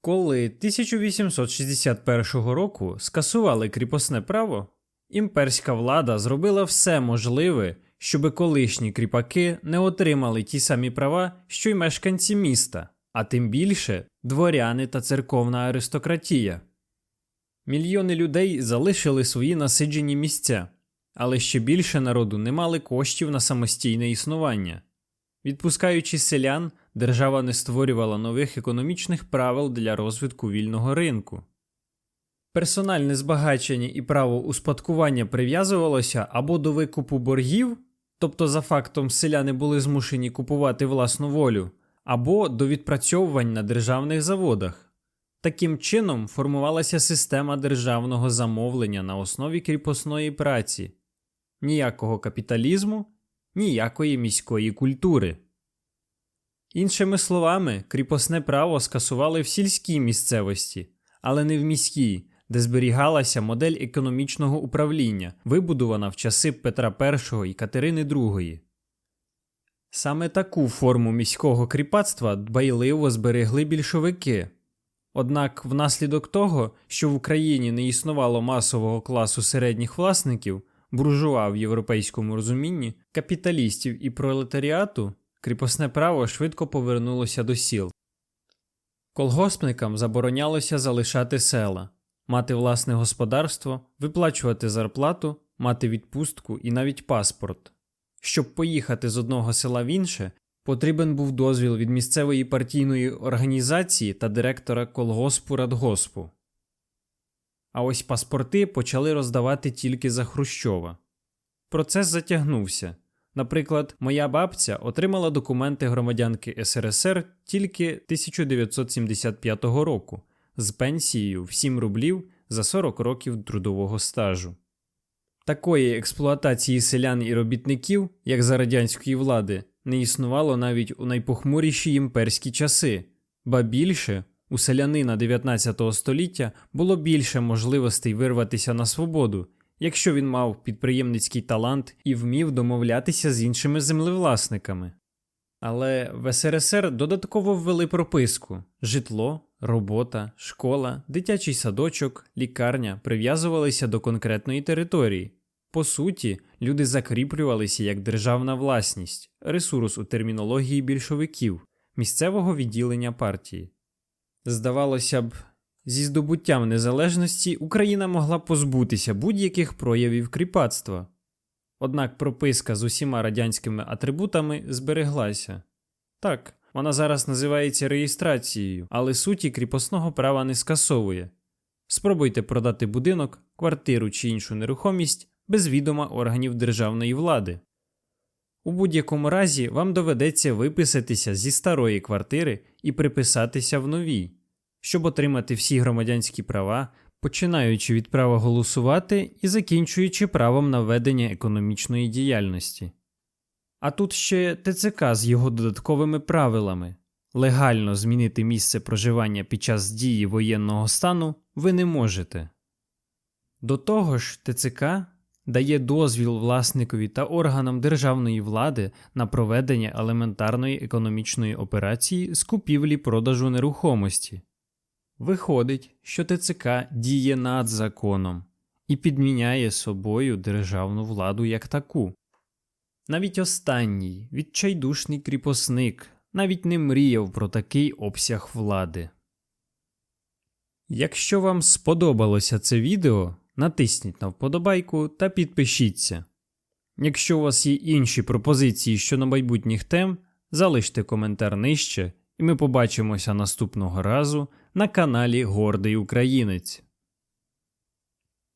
Коли 1861 року скасували кріпосне право, імперська влада зробила все можливе, щоби колишні кріпаки не отримали ті самі права, що й мешканці міста, а тим більше дворяни та церковна аристократія. Мільйони людей залишили свої насиджені місця, але ще більше народу не мали коштів на самостійне існування. Відпускаючи селян, держава не створювала нових економічних правил для розвитку вільного ринку. Персональне збагачення і право успадкування прив'язувалося або до викупу боргів, тобто за фактом селяни були змушені купувати власну волю, або до відпрацьовувань на державних заводах. Таким чином формувалася система державного замовлення на основі кріпосної праці, ніякого капіталізму, ніякої міської культури. Іншими словами, кріпосне право скасували в сільській місцевості, але не в міській, де зберігалася модель економічного управління, вибудована в часи Петра І і Катерини II. Саме таку форму міського кріпацтва дбайливо зберегли більшовики. Однак, внаслідок того, що в Україні не існувало масового класу середніх власників, буржуа в європейському розумінні, капіталістів і пролетаріату, кріпосне право швидко повернулося до сіл. Колгоспникам заборонялося залишати села, мати власне господарство, виплачувати зарплату, мати відпустку і навіть паспорт. Щоб поїхати з одного села в інше, потрібен був дозвіл від місцевої партійної організації та директора колгоспу радгоспу. А ось паспорти почали роздавати тільки за Хрущова. Процес затягнувся. Наприклад, моя бабця отримала документи громадянки СРСР тільки 1975 року з пенсією в 7 рублів за 40 років трудового стажу. Такої експлуатації селян і робітників, як за радянської влади, не існувало навіть у найпохмуріші імперські часи, ба більше у селянина 19 століття було більше можливостей вирватися на свободу, якщо він мав підприємницький талант і вмів домовлятися з іншими землевласниками. Але в СРСР додатково ввели прописку: житло, робота, школа, дитячий садочок, лікарня прив'язувалися до конкретної території. По суті, люди закріплювалися як державна власність, ресурс у термінології більшовиків, місцевого відділення партії. Здавалося б, зі здобуттям незалежності Україна могла позбутися будь-яких проявів кріпацтва. Однак прописка з усіма радянськими атрибутами збереглася. Так, вона зараз називається реєстрацією, але суті кріпосного права не скасовує. Спробуйте продати будинок, квартиру чи іншу нерухомість без відома органів державної влади. У будь-якому разі вам доведеться виписатися зі старої квартири і приписатися в новій, щоб отримати всі громадянські права, починаючи від права голосувати і закінчуючи правом на ведення економічної діяльності. А тут ще ТЦК з його додатковими правилами. Легально змінити місце проживання під час дії воєнного стану ви не можете. До того ж, ТЦК дає дозвіл власникові та органам державної влади на проведення елементарної економічної операції з купівлі продажу нерухомості. Виходить, що ТЦК діє над законом і підміняє собою державну владу як таку. Навіть останній відчайдушний кріпосник навіть не мріяв про такий обсяг влади. Якщо вам сподобалося це відео, натисніть на вподобайку та підпишіться. Якщо у вас є інші пропозиції щодо майбутніх тем, залиште коментар нижче, і ми побачимося наступного разу на каналі Гордий Українець.